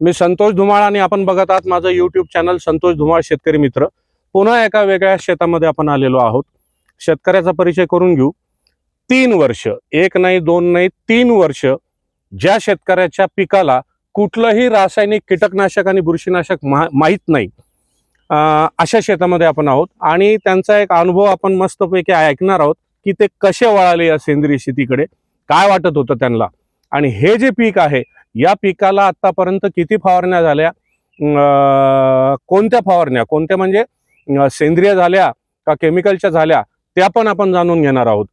मी संतोष धुमाळ आणि आपण बघत आहात माझं युट्यूब चॅनल संतोष धुमाळ शेतकरी मित्र. पुन्हा एका वेगळ्या शेतामध्ये आपण आलेलो आहोत. शेतकऱ्याचा परिचय करून घेऊ. तीन वर्ष एक नाही दोन नाही तीन वर्ष ज्या शेतकऱ्याच्या पिकाला कुठलंही रासायनिक कीटकनाशक आणि बुरशीनाशक मा माहीत नाही अशा शेतामध्ये आपण आहोत. आणि त्यांचा एक अनुभव आपण मस्तपैकी ऐकणार आहोत की ते कसे वळाले या सेंद्रिय शेतीकडे काय वाटत होतं त्यांना? आणि हे जे पीक आहे या पिकाला आतापर्यंत किती फवारण्या झाल्या? कोणत्या फवारण्या? कोणत्या म्हणजे सेंद्रिय झाल्या का केमिकलच्या झाल्या त्या पण आपण जाणून घेणार आहोत.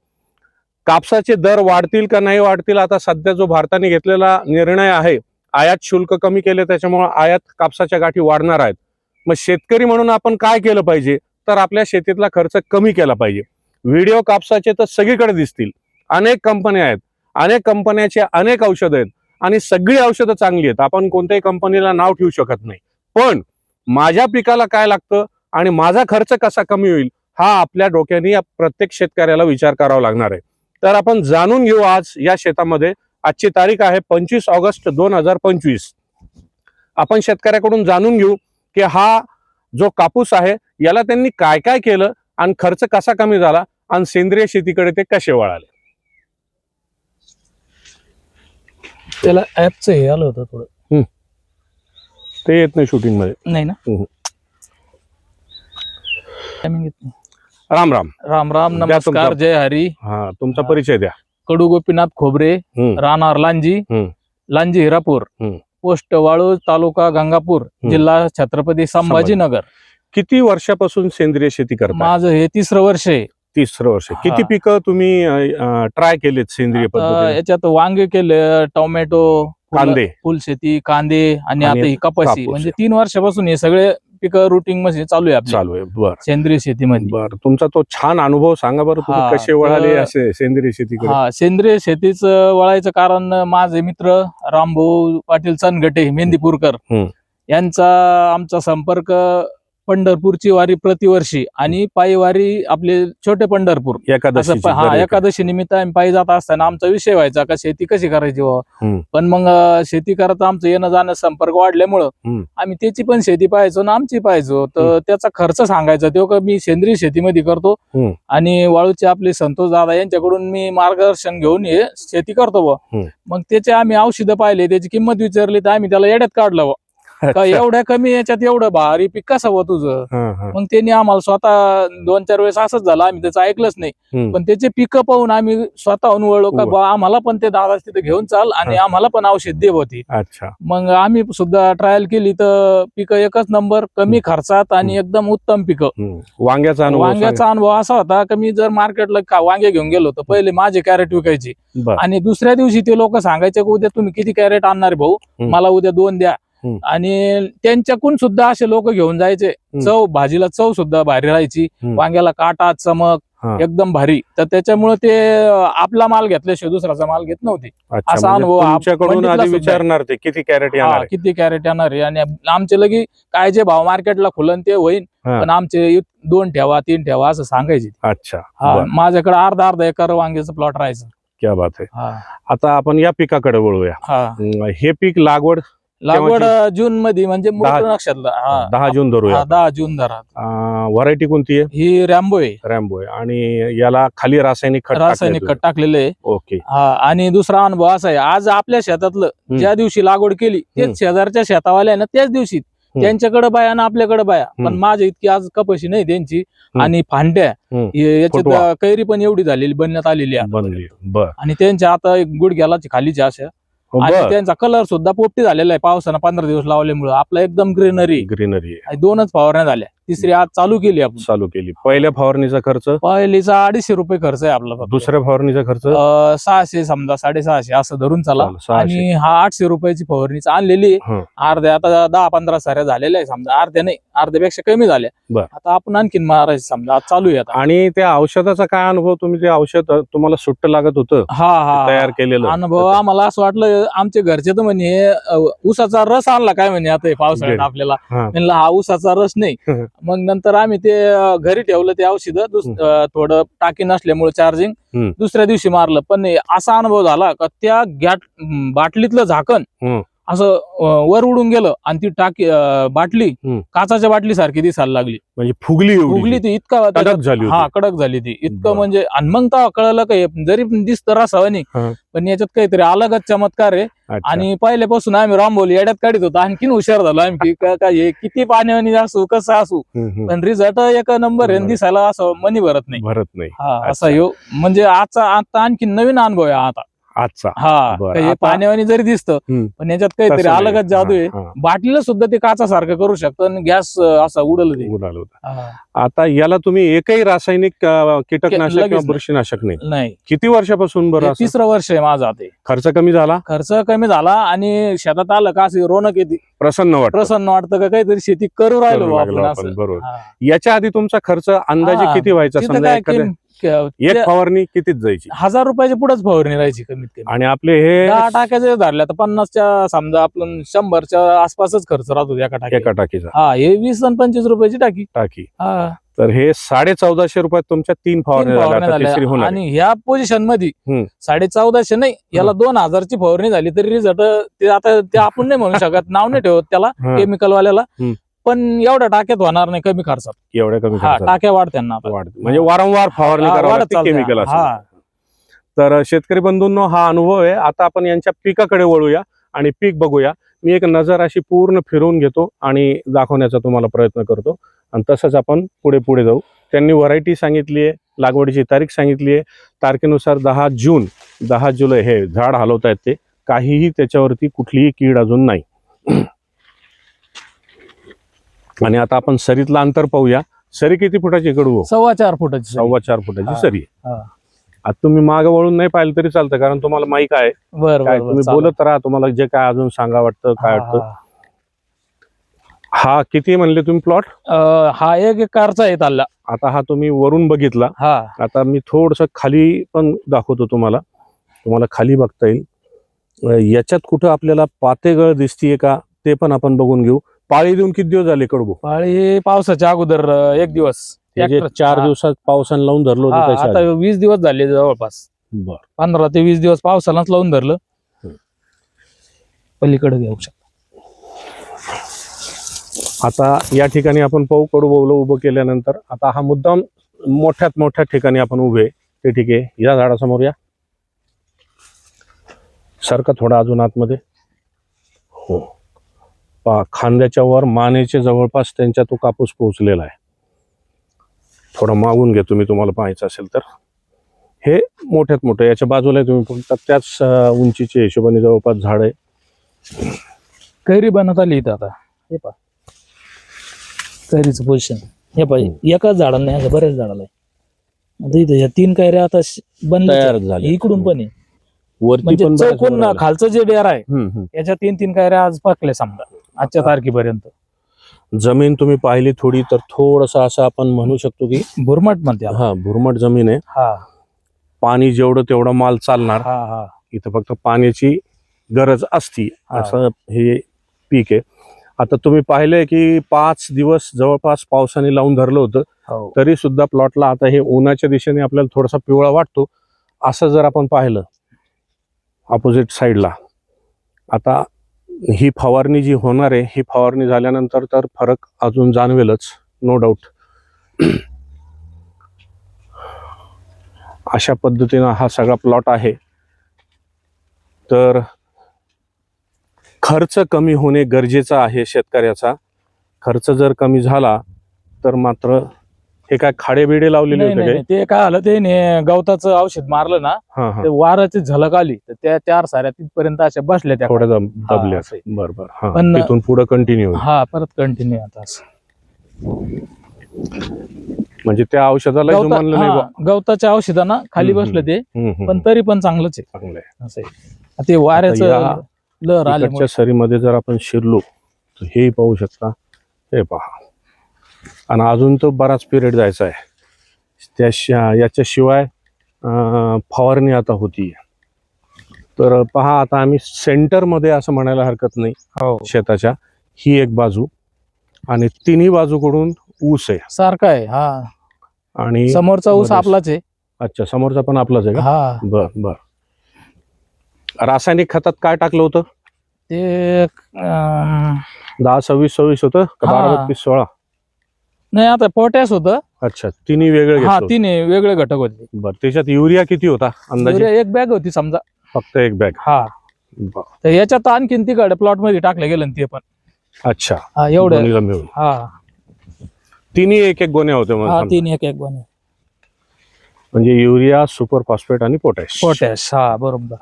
कापसाचे दर वाढतील का नाही वाढतील आता सध्या जो भारताने घेतलेला निर्णय आहे आयात शुल्क कमी केले त्याच्यामुळे आयात कापसाच्या गाठी वाढणार आहेत. मग शेतकरी म्हणून आपण काय केलं पाहिजे? तर आपल्या शेतीतला खर्च कमी केला पाहिजे. व्हिडिओ कापसाचे तर सगळीकडे दिसतील. अनेक कंपन्या आहेत. अनेक कंपन्याचे अनेक औषधं आहेत. आणि सगळी औषधं चांगली आहेत. आपण कोणत्याही कंपनीला नाव ठेवू शकत नाही. पण माझ्या पिकाला काय लागतं आणि माझा खर्च कसा कमी होईल हा आपल्या डोक्याने या प्रत्येक शेतकऱ्याला विचार करावा लागणार आहे. तर आपण जाणून घेऊ आज या शेतामध्ये. आजची तारीख आहे पंचवीस ऑगस्ट दोन हजार पंचवीस. आपण शेतकऱ्याकडून जाणून घेऊ की हा जो कापूस आहे याला त्यांनी काय काय केलं आणि खर्च कसा कमी झाला आणि सेंद्रिय शेतीकडे ते कसे वळाले. त्याला ऍपचं हे आलं होतं थोडं ते येत नाही शूटिंगमध्ये नाही ना हम्म. Timing येत नाही. राम राम राम राम द्या नमस्कार जय हरी हा तुमचा हा. परिचय द्या कडू गोपीनाथ खोबरे हम्म. राहणार लांजी हम्म. लांजी हिरापूर हम्म. पोस्ट वाळूज तालुका गंगापूर जिल्हा छत्रपती संभाजीनगर किती वर्षापासून सेंद्रिय शेती करता माझं हे तिसरं वर्ष आहे तिसरं वर्ष. किती पिकं तुम्ही ट्राय केलेत सेंद्रिय पद्धतीने? याच्यात वांगे केले टोमॅटो फुलं- कांदे. फुलशेती कांदे आणि आता ही कपाशी. कापूस. म्हणजे तीन वर्षापासून हे सगळे पिकं रुटीन मध्ये चालू आहे आपली. चालू आहे. बर. सेंद्रिय शेतीमध्ये. बर. तुमचा तो छान अनुभव सांगा बरं. तुम्ही कसे वळाले तर- असे सेंद्रिय शेतीकडे? हा सेंद्रिय शेतीचं वळायचं कारण माझे मित्र रामभाऊ पाटील चनगटे मेहंदीपूरकर हम्म. यांचा आमचा संपर्क पंढरपूरची वारी प्रतिवर्षी आणि पायी वारी आपले छोटे पंढरपूर एकादशी हा एकादशी निमित्त आम्ही पायी जात असताना आमचा विषय व्हायचा का शेती कशी करायची. बुवा पण मग शेती करत आमचं येणं जाणं संपर्क वाढल्यामुळं. आम्ही त्याची पण शेती पाहायचो ना आमची पाहायचो तर. त्याचा खर्च सांगायचा तो का मी सेंद्रिय शेतीमध्ये करतो. आणि वाळूचे आपले संतोष दादा यांच्याकडून मी मार्गदर्शन घेऊन हे शेती करतो हम्म. मग त्याचे आम्ही औषधं पाहिले त्याची किंमत विचारली तर आम्ही त्याला येड्यात काढलं. का एवढ्या कमी याच्यात एवढं भारी पीक कसं बुवा तुझं हा, हा. मग त्यांनी आम्हाला स्वतः दोन चार वेळेस असंच झालं आम्ही त्याचं ऐकलंच नाही. पण त्याचे पिकं पाहून आम्ही स्वतःहून वळलो का. बा आम्हाला पण ते दादा तिथे घेऊन चाल आणि हा. आम्हाला पण औषध दे होती मग आम्ही सुद्धा ट्रायल केली तर पिकं एकच नंबर कमी खर्चात आणि एकदम उत्तम पिकं. वांग्याचा. वांग्याचा अनुभव असा होता की मी जर मार्केटला वांगे घेऊन गेलो तर पहिले माझे कॅरेट विकायचे आणि दुसऱ्या दिवशी ते लोक सांगायचे की उद्या तुम्ही किती कॅरेट आणणार भाऊ. मला उद्या दोन द्या. आणि त्यांच्याकडून सुद्धा असे लोक घेऊन जायचे. चव भाजीला चव सुद्धा भारी राहायची. वांग्याला काटा चमक. एकदम भारी. तर त्याच्यामुळे ते आपला माल घेतल्याशिवाय दुसऱ्याचा माल घेत नव्हते. असा म्हणजे अनुभव सुद्धा विचारणार ते किती कॅरेट येणार आहे? किती कॅरेट येणार आहे? आणि आमचे लगी काय जे भाव मार्केटला खुलन ते होईल. पण आमचे दोन ठेवा तीन ठेवा असं सांगायचे अच्छा हा. माझ्याकडे अर्धा अर्धा एकर वांग्याचं प्लॉट राहायचं. क्या बात आहे. हा. आता आपण या पिकाकडे वळूया. हे पीक लागवड लागवड जून मध्ये म्हणजे दहा- नक्षत्र हा. दहा जून धरूया. हा, दहा जून धरा. व्हरायटी कोणती आहे? ही रॅम्बो आहे. रॅम्बो आहे. आणि याला खाली रासायनिक खत रासायनिक खत टाकलेलं आहे. ओके. हा आणि दुसरा अनुभव असा आहे. आज आपल्या शेतातलं हम्म. ज्या दिवशी लागवड केली हम्म. तेच शेजारच्या शेतावाल्या आहे ना त्याच दिवशी. त्यांच्याकडे बाया आणि आपल्याकडे बाया. पण हम्म. माझ्या इतकी आज कपाशी नाही त्यांची. आणि फांड्या. हम्म. हे- याच्यात फुटवा. कैरी पण एवढी झालेली बनण्यात आलेली आहे. बनली. बर. आणि त्यांच्या आता एक गुडघ्याला खालीच्या अशा. आणि बर. त्यांचा कलर सुद्धा पोपटी झालेला आहे. पावसानं पंधरा दिवस लावल्यामुळे आपला एकदम ग्रीनरी ग्रीनरी दोनच फवारण्या झाल्या. तिसरी आज चालू केली आपण चालू केली पहिल्या फवारणीचा खर्च पहिलीचा अडीचशे रुपये खर्च आहे आपला फक्त. दुसऱ्या फवारणीचा खर्च अं, सहाशे समजा साडेसहाशे असं धरून चला चालेल, सहाशे. आणि हा आठशे रुपयाची फवारणीच आणलेली आहे. हं. अर्ध्या आता दहा पंधरा साऱ्या झालेल्या आहे समजा अर्ध्या नाही अर्ध्यापेक्षा कमी झाल्या बर. आता आपण आणखीन मारायचं समजा आज चालू आहे आता आणि त्या औषधाचा काय अनुभव तुम्ही ते औषध तुम्हाला सुट्ट लागत होतं हा हा तयार केलेलं अनुभव आम्हाला असं वाटलं आमच्या घरचे तर म्हणे अं, ऊसाचा रस आणला काय म्हणे आता हे पावसाळ्यात. आपल्याला हा. म्हणलं हा ऊसाचा रस नाही. मग नंतर आम्ही ते घरी ठेवलं ते औषध थोडं टाकी नसल्यामुळे चार्जिंग. दुसऱ्या दिवशी मारलं पण असा अनुभव झाला का त्या गॅट बाटलीतलं झाकण. असं वर उडून गेलं आणि ती टाकी बाटली हम्म. काचाच्या बाटली सारखी दिसायला लागली म्हणजे फुगली एवढी उगली ती इतका कडक झाली हा कडक झाली ती इतकं बरं. म्हणजे आणि मग तेव्हा कळलं काय जरी दिसतं रसावानी हा. पण याच्यात काहीतरी अलगच चमत्कार आहे अच्छा. आणि पहिल्यापासून आम्ही रामबोली येड्यात काढत होतो आणखीन हुशार झालो आम्ही की का- काय हे किती पाण्यावानी असू कसं असू हम्म, हम्म. पण रिझल्ट एक नंबर आहे. दिसायला असं मनी भरत नाही भरत नाही हा अच्छा. असा ह्यो म्हणजे आजचा आता आणखी नवीन अनुभव आहे आता आजचा हा बरं. हे आता- पाण्यावानी जरी दिसतं हम्म. पण याच्यात काहीतरी तसं नाही. अलगच जादू आहे हा, हा. बाटलीला सुद्धा ते काचासारखं करू शकतं आणि गॅस असा उडल ते उडालं होतं. हा. आता याला तुम्ही एकही रासायनिक अं, कीटकनाशक लगेच किंवा नाही. बुरशीनाशक नाही नाही किती वर्षापासून बरं हे असं? तिसरं वर्ष आहे माझं हे. खर्च कमी झाला खर्च कमी झाला आणि शेतात आलं का अशी रोनक येते प्रसन्न वाटत प्रसन्न वाटतं का काहीतरी शेती करू राहिलो बा आपण असं बरोबर हा. याच्या आधी तुमचा खर्च अंदाजे हा. किती व्हायचा तिथं समजा काय एखाद्या- किम- क- एक फवारणी कितीच जायची? हजार रुपयाच्या पुढेच फवारणी राहायची कमीत कमी. आणि आपले हे दहा टाक्याचे धरल्या तर पन्नासच्या समजा आपण शंभरच्या आसपासच खर्च राहतो एका टाक्या एका टाकीचा. हा हे वीस आणि पंचवीस रुपयाची टाकी. टाकी. हा. तर हे साडे चौदाशे रुपयात तुमच्या तीन आहे. आणि ह्या पोझिशनमध्ये. साडे चौदाशे नाही याला दोन हजारची फवारणी झाली तरी रिझल्ट ते आता ते आपण नाही म्हणू शकत नाव नाही ठेवत त्याला केमिकल वाल्याला. पण एवढ्या टाक्यात होणार नाही कमी खर्चात. एवढ्या कमी हा खर्चात. टाक्या वाढ त्यांना म्हणजे वारंवार फवारणी हा, वाढत चालते. केमिकल हा. तर शेतकरी बंधूंनो हा अनुभव आहे. आता आपण यांच्या पिकाकडे वळूया आणि पीक बघूया. मी एक नजर अशी पूर्ण फिरवून घेतो आणि दाखवण्याचा तुम्हाला प्रयत्न करतो. आणि तसंच आपण पुढे पुढे जाऊ. त्यांनी व्हरायटी सांगितली आहे लागवडीची तारीख सांगितली आहे. तारखेनुसार दहा जून दहा जुलै हे झाड हलवत आहेत ते. काहीही त्याच्यावरती कुठलीही कीड अजून नाही. आणि आता आपण सरीतलं अंतर पाहूया. सरी किती फुटाची कडू सव्वा चार फुटाची. सव्वा चार फुटाची. सरी. आता तुम्ही मागे वळून नाही पाहिलं तरी चालतं कारण तुम्हाला माहिती आहे. तुम्ही. बोलत राहा तुम्हाला जे काय अजून सांगा वाटतं काय वाटतं. हा. किती म्हणले तुम्ही प्लॉट हा एक कारचा आहे ताल्ला. आता हा तुम्ही वरून बघितला. हा. आता मी थोडस खाली पण दाखवतो तुम्हाला. तुम्हाला खाली बघता येईल. याच्यात कुठं आपल्याला पातेगळ दिसतीये का ते पण आपण बघून घेऊ. पाळी देऊन किती दिवस झाले कडबू? पाळी पावसाच्या अगोदर अं, एक दिवस. म्हणजे चार हा. दिवसात पावसानं लावून धरलो हा, होतं त्याच्या आता वीस दिवस झाले जवळपास. बरं. पंधरा ते वीस दिवस पावसालाच लावून धरलं. पलीकडे घेऊ शकतो. आता या ठिकाणी आपण पाहू कडू उभं केल्यानंतर आता हा मुद्दाम मोठ्यात मोठ्या ठिकाणी आपण उभे ते ठीक आहे. या झाडासमोर या. सारखं थोडा अजून आतमध्ये. हो. पा खांद्याच्या वर मानेच्या जवळपास त्यांच्या तो कापूस पोहोचलेला आहे. थोडा मागून घेतो मी तुम्हाला पाहायचं असेल तर. हे मोठ्यात मोठं याच्या बाजूला तुम्ही बघता त्याच उंचीच्या हिशोबाने जवळपास झाड आहे. कैरी बनत आली इथं आता. हे पा कैरीचं पोझिशन हे पाहिजे एकाच झाडाला नाही बऱ्याच झाडाला आहे. इथं या तीन कैऱ्या आता बनल्या तयार झाले इकडून पण आहे. वरती म्हणजे चौकोन. खालचं जे डेअर आहे. याच्या तीन तीन कैऱ्या आज पाकले समजा. आजच्या तारखेपर्यंत. जमीन तुम्ही पाहिली थोडी तर थोडस असं आपण म्हणू शकतो की भुरमट म्हणते. हा भुरमट जमीन आहे. हा. पाणी जेवढं तेवढं माल चालणार हा हा. इथं फक्त पाण्याची गरज असती हा. असं हे पीक आहे. आता तुम्ही पाहिलंय की पाच दिवस जवळपास पावसाने लावून धरलं होतं हो. तरी सुद्धा प्लॉटला आता हे उन्हाच्या दिशेने आपल्याला थोडासा पिवळा वाटतो असं जर आपण पाहिलं ऑपोजिट साईडला आता ही फवारणी जी होणार आहे ही फवारणी झाल्यानंतर तर फरक अजून जाणवेलच नो डाऊट अशा पद्धतीनं हा सगळा प्लॉट आहे. तर खर्च कमी होणे गरजेचं आहे शेतकऱ्याचा. खर्च जर कमी झाला तर मात्र हे काय खाडे बिडे लावलेले नाही होते नाही काय नाही. ते काय आलं ते ने- गवताचं औषध मारलं ना हा हा ते वाराची झलक आली तर त्या चार साऱ्या तिथपर्यंत अशा बसल्या त्या थोड्या दब- हा, दबल्या असं आहे. बर बर हा पण- तिथून पुढे कंटिन्यू हा परत कंटिन्यू आता असं. म्हणजे त्या औषधाला गवता- नाही हा. गवताच्या औषधानं खाली हम्म, बसलं ते हम्म, हम्म, पण तरी पण चांगलंच आहे चांगलं आहे असं आहे. ते वाऱ्याचं या लहर आले इकडच्या सरीमध्ये जर आपण शिरलो तर हेही पाहू शकता हे पहा आणि अजून तो बराच पिरियड जायचा आहे. त्या शि- याच्याशिवाय फवारणी आता होती तर पहा आता आम्ही सेंटरमध्ये असं म्हणायला हरकत नाही. हो. शेताच्या. ही एक बाजू आणि तिन्ही बाजूकडून ऊस आहे. सारखा आहे हा. आणि समोरचा ऊस. आपलाच आहे. अच्छा समोरचा पण आपलाच आहे का? हा. बर बर. रासायनिक खतात काय टाकलं होतं? ते दहा सव्वीस सव्वीस होतं. बारा बत्तीस सोळा? नाही आता पोटॅश होतं. अच्छा तिन्ही वेगळे हा घेतलं तिन्ही वेगळे घटक होते. बरं त्याच्यात युरिया किती होता अंदाजे? युरिया एक बॅग होती समजा. फक्त एक बॅग हा. तर याच्यात आणखीन तिकडे प्लॉटमध्ये टाकलं गेलं ना ते पण. अच्छा. हा एवढं. दोन्हीला मिळून हा. तिन्ही एक एक गोण्या होते हा. तीन एक एक बन म्हणजे युरिया सुपर फॉस्फेट आणि पोटॅश. पोटॅश हा बरोबर.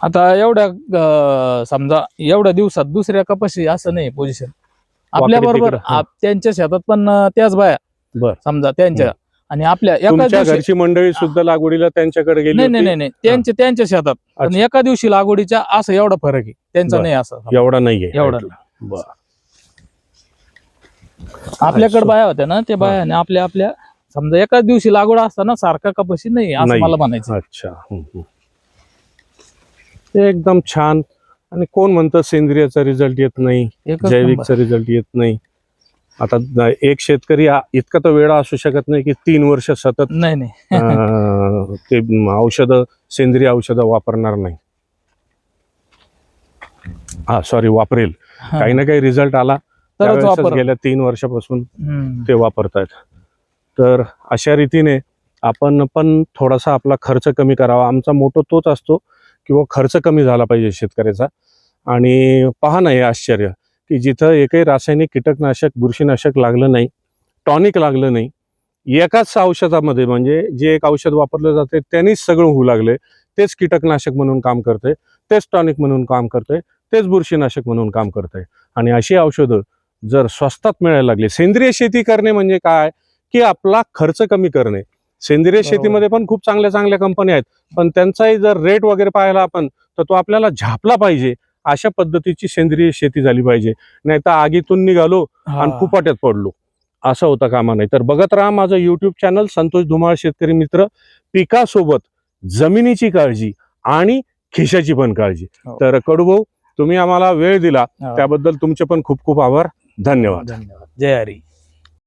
आता एवढ्या अं, समजा एवढ्या दिवसात दुसऱ्या कपाशी असं नाही पोझिशन आपल्या बरोबर तिकडं. त्यांच्या शेतात पण अं, त्याच बाया बर. समजा त्यांच्या आणि आपल्या एका तुमच्या दिवशी घरची मंडळी सुद्धा लागवडीला त्यांच्याकडे गेली नाही नाही होती? नाही नाही त्यांच्या त्यांच्या शेतात पण अच्छा. एका दिवशी लागवडीच्या असं एवढा फरक आहे त्यांचा बर. नाही असं एवढा नाहीये एवढा बरं. आपल्याकडे. बाया होत्या ना ते बाया आणि आपल्या आपल्या समजा एकाच दिवशी लागवड असताना सारखा कपाशी नाही असं नाही. मला म्हणायचं अच्छा हम्म, हम्म. एकदम छान. आणि कोण म्हणतं सेंद्रियाचा रिझल्ट येत नाही. जैविकचा रिझल्ट येत नाही. आता एक शेतकरी इतका तर वेळा असू शकत नाही की तीन वर्ष सतत नाही ते औषध सेंद्रिय औषधं वापरणार नाही. हा सॉरी वापरेल. काही ना काही रिझल्ट आला. वापर गेल्या तीन वर्षापासून. ते वापरतायत. तर अशा रीतीने आपण पण थोडासा आपला खर्च कमी करावा. आमचा मोठो तोच असतो किंवा खर्च कमी झाला पाहिजे शेतकऱ्याचा. आणि पहा ना हे आश्चर्य की जिथं एकही रासायनिक कीटकनाशक बुरशीनाशक लागलं नाही टॉनिक लागलं नाही एकाच औषधामध्ये म्हणजे जे एक औषध वापरलं जाते त्यांनीच सगळं होऊ लागले तेच कीटकनाशक म्हणून काम करते तेच टॉनिक म्हणून काम करते तेच बुरशीनाशक म्हणून काम करते आणि अशी औषधं जर स्वस्तात मिळायला लागली सेंद्रिय शेती करणे म्हणजे काय? की आपला खर्च कमी करणे. सेंद्रिय. शेतीमध्ये पण खूप चांगल्या चांगल्या कंपन्या आहेत. पण त्यांचाही जर रेट वगैरे पाहायला आपण तर तो आपल्याला झापला पाहिजे. अशा पद्धतीची सेंद्रिय शेती झाली पाहिजे. नाही तर आगीतून निघालो आणि. फुपाट्यात पडलो. असं होता कामा नाही. तर बघत राहा माझं युट्यूब चॅनल संतोष धुमाळ शेतकरी मित्र. पिकासोबत जमिनीची काळजी आणि खिशाची पण काळजी. हो. तर कडूभाऊ तुम्ही आम्हाला वेळ दिला. त्याबद्दल तुमचे पण खूप खूप आभार. धन्यवाद. धन्यवाद. जय हरी.